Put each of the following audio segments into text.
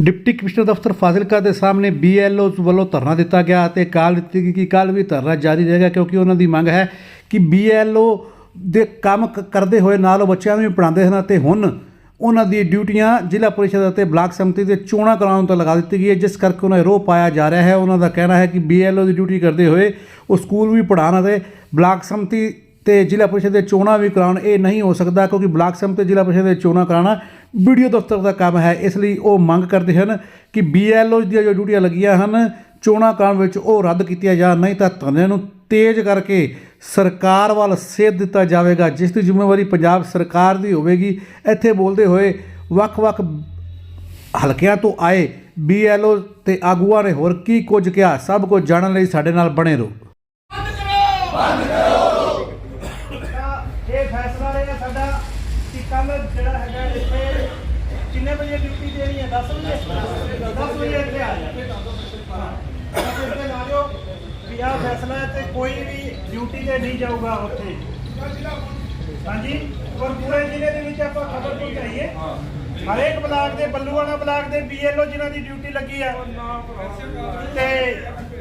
Deputy commissioner ਦਫ਼ਤਰ ਫਾਜ਼ਿਲਕਾ ਦੇ ਸਾਹਮਣੇ ਬੀਐਲਓ ਵੱਲੋਂ ਧਰਨਾ ਦਿੱਤਾ ਗਿਆ ਅਤੇ ਕਾਲ ਦਿੱਤੀ ਗਈ ਕਿ ਕੱਲ ਵੀ ਧਰਨਾ ਜਾਰੀ ਰਹੇਗਾ ਕਿਉਂਕਿ ਉਹਨਾਂ ਦੀ ਮੰਗ ਹੈ ਕਿ ਬੀਐਲਓ ਦੇ ਕੰਮ ਕਰਦੇ ਹੋਏ ਨਾਲ ਉਹ ਬੱਚਿਆਂ ਨੂੰ ਵੀ ਪੜ੍ਹਾਉਂਦੇ ਹਨ ਅਤੇ ਹੁਣ ਉਹਨਾਂ ਦੀ ਡਿਊਟੀਆਂ ਜ਼ਿਲ੍ਹਾ ਪਰਿਸ਼ਦ ਅਤੇ ਬਲਾਕ ਸੰਮਤੀ ਦੇ ਚੋਣਾਂ ਕਰਾਉਣ ਤੋਂ ਲਗਾ ਦਿੱਤੀ ਗਈ ਹੈ, ਜਿਸ ਕਰਕੇ ਉਹਨਾਂ ਰੋਹ ਪਾਇਆ ਜਾ ਰਿਹਾ ਹੈ। ਉਹਨਾਂ ਦਾ ਕਹਿਣਾ ਹੈ ਕਿ ਬੀਐਲਓ ਦੀ ਡਿਊਟੀ ਕਰਦੇ ਹੋਏ ਉਹ ਸਕੂਲ ਵੀ ਪੜ੍ਹਾਉਣ ਅਤੇ ਬਲਾਕ ਸਮਿਤੀ ਤੇ ਜ਼ਿਲ੍ਹਾ ਪਰਿਸ਼ਦ ਦੇ ਚੋਣਾਂ ਵੀ ਕਰਾਉਣ ਇਹ ਨਹੀਂ ਹੋ ਸਕਦਾ ਕਿਉਂਕਿ ਬਲਾਕ ਸੰਮਤੀ ਤੇ ਜ਼ਿਲ੍ਹਾ ਪਰਿਸ਼ਦ ਦੇ ਚੋਣਾਂ ਕਰਾਉਣਾ ਵੀਡੀਓ ਦਫ਼ਤਰ ਦਾ ਕੰਮ ਹੈ। ਇਸ ਲਈ ਉਹ ਮੰਗ ਕਰਦੇ ਹਨ ਕਿ ਬੀਐਲਓ ਦੀਆਂ ਜੋ ਡਿਊਟੀਆਂ ਲੱਗੀਆਂ ਹਨ, ਚੋਣਾਂ ਕਰਾਉਣ ਵਿੱਚ ਉਹ ਰੱਦ ਕੀਤੀਆਂ ਜਾਣ, ਨਹੀਂ ਤਾਂ ਧਰਨੇ ਨੂੰ ਤੇਜ਼ ਕਰਕੇ ਸਰਕਾਰ ਵੱਲ ਸੇਧ ਦਿੱਤਾ ਜਾਵੇਗਾ, ਜਿਸ ਦੀ ਜ਼ਿੰਮੇਵਾਰੀ ਪੰਜਾਬ ਸਰਕਾਰ ਦੀ ਹੋਵੇਗੀ। ਇੱਥੇ ਬੋਲਦੇ ਹੋਏ ਵੱਖ-ਵੱਖ ਹਲਕਿਆਂ ਤੋਂ ਆਏ ਬੀਐਲਓ ਤੇ ਆਗੂਆਂ ਨੇ ਹੋਰ ਕੀ ਕੁਝ ਕਿਹਾ? ਸਭ ਕੁਝ ਜਾਣਨ ਲਈ ਸਾਡੇ ਨਾਲ ਬਣੇ ਰਹੋ। ਤਾਂ ਇਹ ਫੈਸਲਾ ਇਹ ਹੈ ਸਾਡਾ ਕਿ ਕੱਲ ਜਿਹੜਾ ਹੈਗਾ ਇੱਥੇ ਕਿੰਨੇ ਵਜੇ ਡਿਊਟੀ ਦੇਣੀ ਹੈ 10 ਵਜੇ 10 ਵਜੇ ਇੱਥੇ ਆ ਜਾਓ। ਬਸ ਇੱਥੇ ਲਾ ਜਾਓ ਵੀ ਆਹ ਫੈਸਲਾ ਹੈ ਤੇ ਕੋਈ ਵੀ ਡਿਊਟੀ ਤੇ ਨਹੀਂ ਜਾਊਗਾ ਉੱਥੇ। ਹਾਂਜੀ? ਔਰ ਪੂਰੇ ਜ਼ਿਲ੍ਹੇ ਦੇ ਵਿੱਚ ਆਪਾਂ ਖਬਰ ਪਹੁੰਚਾਈਏ। ਹਰੇਕ ਬਲਾਕ ਦੇ, ਬੱਲੂਆਣਾ ਬਲਾਕ ਦੇ ਬੀਐਲਓ ਜਿਨ੍ਹਾਂ ਦੀ ਡਿਊਟੀ ਲੱਗੀ ਹੈ। ਤੇ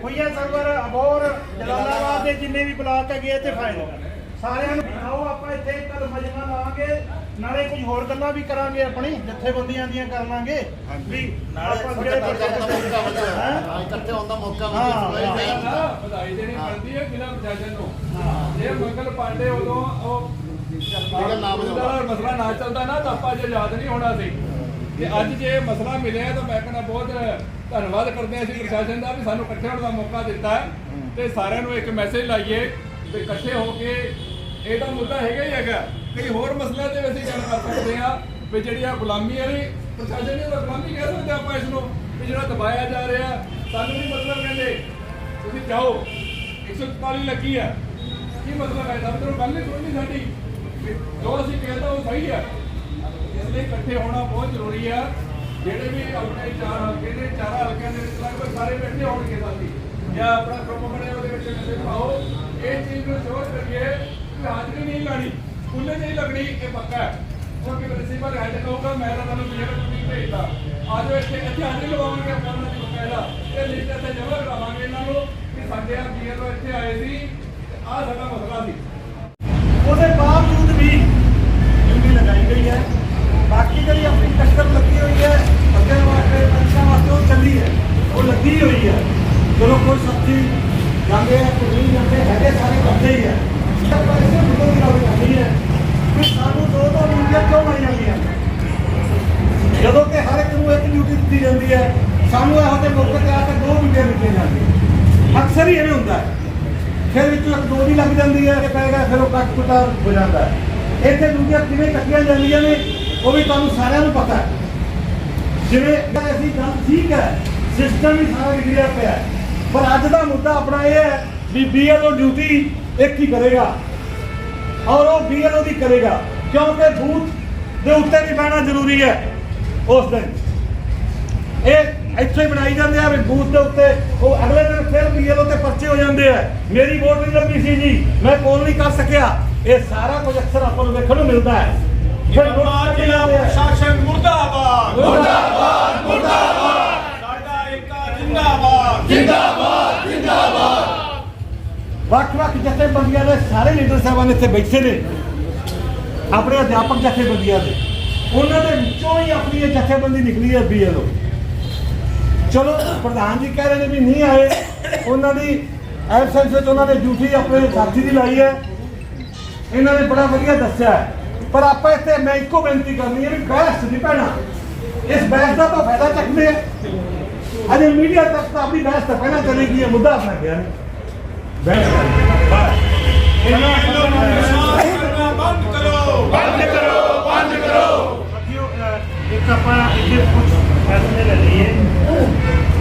ਹੋਈਆ ਸਰਵਰ ਅਬੋਰ ਜਲਾਲਾਬਾਦ ਦੇ ਜਿੰਨੇ ਵੀ ਬਲਾਕ ਹੈਗੇ ਇੱਥੇ ਫਾਇਦਾ ਸਾਰਿਆਂ ਨੂੰ ਆਓ ਆਪਾਂ ਇੱਥੇ ਕੱਲ ਮਜਮਾ ਲਾਵਾਂਗੇ। ਨਾਲੇ ਕੁਝ ਹੋਰ ਗੱਲਾਂ ਵੀ ਕਰਾਂਗੇ ਆਪਣੀ ਜਥੇਬੰਦੀਆਂ ਦੀਆਂ ਕਰ ਲਾਂਗੇ। ਵੀ ਆਪਾਂ ਜਿਹੜੇ ਹੈਂ? ਇਕੱਠੇ ਹੋਣ ਦਾ ਮੌਕਾ ਹਾਂ, ਮਿਲੇ ਹਾਂ। ਸਲਾਈ ਨਾ ਵਧਾਈ ਦੇਣੀ ਬਣਦੀ ਹੈ ਜ਼ਿਲ੍ਹਾ ਪ੍ਰਸ਼ਾਸਨ ਨੂੰ। ਇਹ ਮੰਗਲ ਪਾਂਡੇ ਉਦੋਂ ਉਹ ਜਿਹੜਾ ਨਾਮ ਉਹਦਾ ਮਸਲਾ ਨਾ ਚੱਲਦਾ ਨਾ ਤਾਂ ਆਪਾਂ ਜੇ ਯਾਦ ਨਹੀਂ ਹੋਣਾ ਸੀ। ਤੇ ਅੱਜ ਜੇ ਇਹ ਮਸਲਾ ਮਿਲਿਆ ਤਾਂ ਮੈਂ ਕਹਿੰਦਾ ਬਹੁਤ ਧੰਨਵਾਦ ਕਰਦੇ ਹਾਂ ਅਸੀਂ ਪ੍ਰਸ਼ਾਸਨ ਦਾ ਵੀ ਸਾਨੂੰ ਇਕੱਠੇ ਹੋਣ ਦਾ ਮੌਕਾ ਦਿੱਤਾ ਤੇ ਸਾਰਿਆਂ ਨੂੰ ਇੱਕ ਮੈਸੇਜ ਲਾਈਏ ਵੀ ਇਕੱਠੇ ਹੋ ਕੇ ਇਹ ਤਾਂ ਮੁੱਦਾ ਹੈਗਾ ਹੀ ਹੈਗਾ। ਕਈ ਹੋਰ ਮਸਲਿਆਂ ਤੇ ਵੀ ਅਸੀਂ ਗੱਲ ਕਰ ਸਕਦੇ ਹਾਂ ਵੀ ਜਿਹੜੀ ਆ ਗੁਲਾਮੀ ਵਾਲੀ ਪ੍ਰਸ਼ਾਸਨ ਨੇ ਤਾਂ ਗੁਲਾਮੀ ਕਹਿ ਸਕਦੇ ਆਪਾਂ ਇਸ ਨੂੰ, ਵੀ ਜਿਹੜਾ ਦਬਾਇਆ ਜਾ ਰਿਹਾ, ਸਾਨੂੰ ਨਹੀਂ ਮਤਲਬ ਕਹਿੰਦੇ, ਤੁਸੀਂ ਜਾਓ 144 ਲੱਗੀ ਆ। ਕੀ ਮਤਲਬ ਹੈ? ਦਫ਼ਤਰੋਂ ਗੱਲ ਨਹੀਂ ਸੁਣਨੀ ਸਾਡੀ। ਵੀ ਜੋ ਅਸੀਂ ਕਹਿੰਦਾ ਉਹ ਸਹੀ ਹੈ ਇਸ ਲਈ ਇਕੱਠੇ ਹੋਣਾ ਬਹੁਤ ਜ਼ਰੂਰੀ ਆ। ਜਿਹੜੇ ਵੀ ਆਪਣੇ ਚਾਰ ਹਲਕੇ ਦੇ ਚਾਰ ਹਲਕਿਆਂ ਦੇ ਵਿੱਚ ਲਗਭਗ ਸਾਰੇ ਬੈਠੇ ਹੋਣਗੇ ਸਾਥੀ ਜਾਂ ਆਪਣਾ ਗਰੁੱਪ ਬਣਿਆ ਉਹਦੇ ਵਿੱਚ ਮੈਸੇਜ ਪਾਓ। ਇਹ ਚੀਜ਼ ਨੂੰ ਸ਼ੋਰ ਕਰੀਏ ਕਿ ਹਾਜ਼ਰੀ ਨਹੀਂ ਲਾਣੀ ਸਕੂਲੇ ਨਹੀਂ ਲੱਗਣੀ ਇਹ ਪੱਕਾ ਹੈ। ਕਿਉਂਕਿ ਪ੍ਰਿੰਸੀਪਲ ਹੈਡ ਕਹੂਗਾ, ਮੈਂ ਤਾਂ ਤੁਹਾਨੂੰ ਪੀਆਰ ਨਹੀਂ ਭੇਜਦਾ ਆਜੋ ਇੱਥੇ ਇੱਥੇ ਹਾਜ਼ਰੀ ਲਵਾਵਾਂਗੇ ਆਪਾਂ ਉਹਨਾਂ ਦੀ ਬਕਾਇਦਾ। ਇਹ ਲਿਖਤ ਤੇ ਜਮ੍ਹਾਂ ਕਰਾਵਾਂਗੇ ਇਹਨਾਂ ਨੂੰ ਕਿ ਸਾਡੇ ਆ ਪੀਆਰ ਇੱਥੇ ਆਏ ਸੀ ਤੇ ਸਾਡਾ ਮਸਲਾ ਸੀ। ਉਹਦੇ ਬਾਵਜੂਦ ਵੀ ਡਿਊਟੀ ਲਗਾਈ ਗਈ ਹੈ। ਬਾਕੀ ਜਿਹੜੀ ਆਪਣੀ ਟੱਕਰ ਲੱਗੀ ਹੋਈ ਹੈ, ਅੱਗੇ ਵਾਸਤੇ ਪਰੀਖਾ ਵਾਸਤੇ ਉਹ ਚੱਲੀ ਹੈ। ਉਹ ਲੱਗੀ ਹੋਈ ਹੈ। ਜਦੋਂ ਕੋਈ ਸਬਜ਼ੀ ਜਾਂਦੇ ਆ, ਕੋਈ ਨਹੀਂ ਜਾਂਦੇ, ਹੈਗੇ ਸਾਰੇ ਇਕੱਠੇ ਹੀ ਹੈ ਆਪਾਂ ਇਸੇ ਮੁੱਦੇ ਦੀ ਗੱਲ ਕਰਨੀ ਹੈ ਕਿ ਸਾਨੂੰ ਦੋ ਦੋ ਡਿਊਟੀਆਂ ਕਿਉਂ ਲਾਈ ਜਾਂਦੀਆਂ? ਜਦੋਂ ਕਿ ਹਰ ਇੱਕ ਨੂੰ ਇੱਕ ਡਿਊਟੀ ਦਿੱਤੀ ਜਾਂਦੀ ਹੈ, ਸਾਨੂੰ ਇਹੋ ਜਿਹੇ ਮੌਕੇ ਤੇ ਆ ਕੇ ਦੋ ਡਿਊਟੀਆਂ ਦਿੱਤੀਆਂ ਜਾਂਦੀਆਂ। ਅਕਸਰ ਹੀ ਐਵੇਂ ਹੁੰਦਾ ਹੈ। ਫਿਰ ਵਿੱਚੋਂ ਇੱਕ ਦੋ ਦੀ ਲੱਗ ਜਾਂਦੀ ਹੈ ਕਿ ਪਏਗਾ ਫਿਰ ਉਹ ਕੱਟ ਕੁਟਾ ਹੋ ਜਾਂਦਾ ਹੈ। ਇੱਥੇ ਦੂਜੀਆਂ ਕਿਵੇਂ ਕੱਟੀਆਂ ਜਾਂਦੀਆਂ ਨੇ, ਉਹ ਵੀ ਤੁਹਾਨੂੰ ਸਾਰਿਆਂ ਨੂੰ ਪਤਾ ਹੈ। ਜਿਵੇਂ ਅਸੀਂ ਗੱਲ ਠੀਕ ਹੈ ਸਿਸਟਮ ਹੀ ਸਾਰਾ ਵਿਗੜਿਆ ਪਿਆ ਹੈ। ਪਰ ਅੱਜ ਦਾ ਮੁੱਦਾ ਆਪਣਾ ਇਹ ਹੈ ਵੀ ਬੀਐਲਓ ਡਿਊਟੀ ਇੱਕ ਹੀ ਕਰੇਗਾ। ਔਰ ਉਹ ਬੀਐਲਓ ਦੀ ਕਰੇਗਾ ਕਿਉਂਕਿ ਬੂਥ ਦੇ ਉੱਤੇ ਵੀ ਬਹਿਣਾ ਜ਼ਰੂਰੀ ਹੈ ਉਸ ਦਿਨ। ਇਹ ਇੱਥੇ ਹੀ ਬਣਾਈ ਜਾਂਦੇ ਆ ਵੀ ਬੂਥ ਦੇ ਉੱਤੇ ਉਹ ਅਗਲੇ ਦਿਨ ਫਿਰ ਬੀਐਲਓ ਤੇ ਪਰਚੇ ਹੋ ਜਾਂਦੇ ਆ। ਮੇਰੀ ਵੋਟ ਨਹੀਂ ਲੱਗੀ ਸੀ ਜੀ ਮੈਂ ਕੋਲ ਨਹੀਂ ਕਰ ਸਕਿਆ। ਇਹ ਸਾਰਾ ਕੁਝ ਅਕਸਰ ਆਪਾਂ ਨੂੰ ਵੇਖਣ ਨੂੰ ਮਿਲਦਾ ਹੈ। ਫਿਰ ਜ਼ਿਲ੍ਹਾ ਪ੍ਰਸ਼ਾਸਨ ਮੁਰਦਾਬਾਦ। ਮੁਰਦਾਬਾਦ ਮੁਰਦਾਬਾਦ। ਏਕਾ ਜਿੰਦਾਬਾਦ ਜਿੰਦਾਬਾਦ। ਵੱਖ-ਵੱਖ ਜਥੇਬੰਦੀਆਂ ਦੇ ਸਾਰੇ ਲੀਡਰ ਸਾਹਿਬਾਨ ਇੱਥੇ ਬੈਠੇ ਨੇ। ਆਪਣੇ ਅਧਿਆਪਕ ਜਥੇਬੰਦੀਆਂ ਦੇ। ਉਹਨਾਂ ਦੇ ਵਿੱਚੋਂ ਹੀ ਆਪਣੀ ਇਹ ਜਥੇਬੰਦੀ ਨਿਕਲੀ ਹੈ ਬੀਐਲਓ ਚਲੋ ਪ੍ਰਧਾਨ ਜੀ ਕਹਿ ਰਹੇ ਨੇ ਵੀ ਨਹੀਂ ਆਏ। ਉਹਨਾਂ ਦੀ ਐਬਸੈਂਸ ਵਿੱਚ ਉਹਨਾਂ ਨੇ ਡਿਊਟੀ ਆਪਣੇ ਸਾਥੀ ਦੀ ਲਾਈ ਹੈ। ਇਹਨਾਂ ਨੇ ਬੜਾ ਵਧੀਆ ਦੱਸਿਆ ਹੈ। ਪਰ ਆਪਾਂ ਇੱਥੇ ਮੈਂ ਇੱਕੋ ਬੇਨਤੀ ਕਰਨੀ ਹੈ ਵੀ ਬਹਿਸ ਨਹੀਂ ਪੈਣਾ ਇਸ ਬਹਿਸ ਦਾ ਤਾਂ ਫਾਇਦਾ ਚੱਕਦੇ ਆ ਅਜੇ ਮੀਡੀਆ ਤੱਕ ਤਾਂ ਆਪਣੀ ਬਹਿਸ ਤਾਂ ਪਹਿਲਾਂ ਚੱਲੇਗੀ ਇਹ ਮੁੱਦਾ ਆਪਣਾ ਗਿਆ ਨੇ ਬਹਿਸ ਕਰ ਇਹਨਾਂ ਕਰਨਾ ਬੰਦ ਕਰੋ ਬੰਦ ਕਰੋ ਬੰਦ ਕਰੋ ਸਾਥੀਓ ਅਹ, ਇੱਕ ਆਪਾਂ ਇੱਥੇ ਕੁਝ ਫੈਸਲੇ ਲੈ ਲਈਏ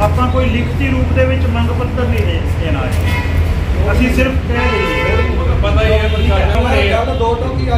ਆਪਾਂ ਕੋਈ ਲਿਖਤੀ ਰੂਪ ਦੇ ਵਿੱਚ ਮੰਗ ਪੱਤਰ ਨਹੀਂ ਦੇ ਦੇਣਾ ਹੈ ਅਸੀਂ ਸਿਰਫ ਕਹਿ ਦਈਏ ਪਤਾ ਹੀ ਹੈ ਪ੍ਰਸ਼ਾਸਨ ਨੇ ਦੋ ਟੋਕੀ ਅੱਜ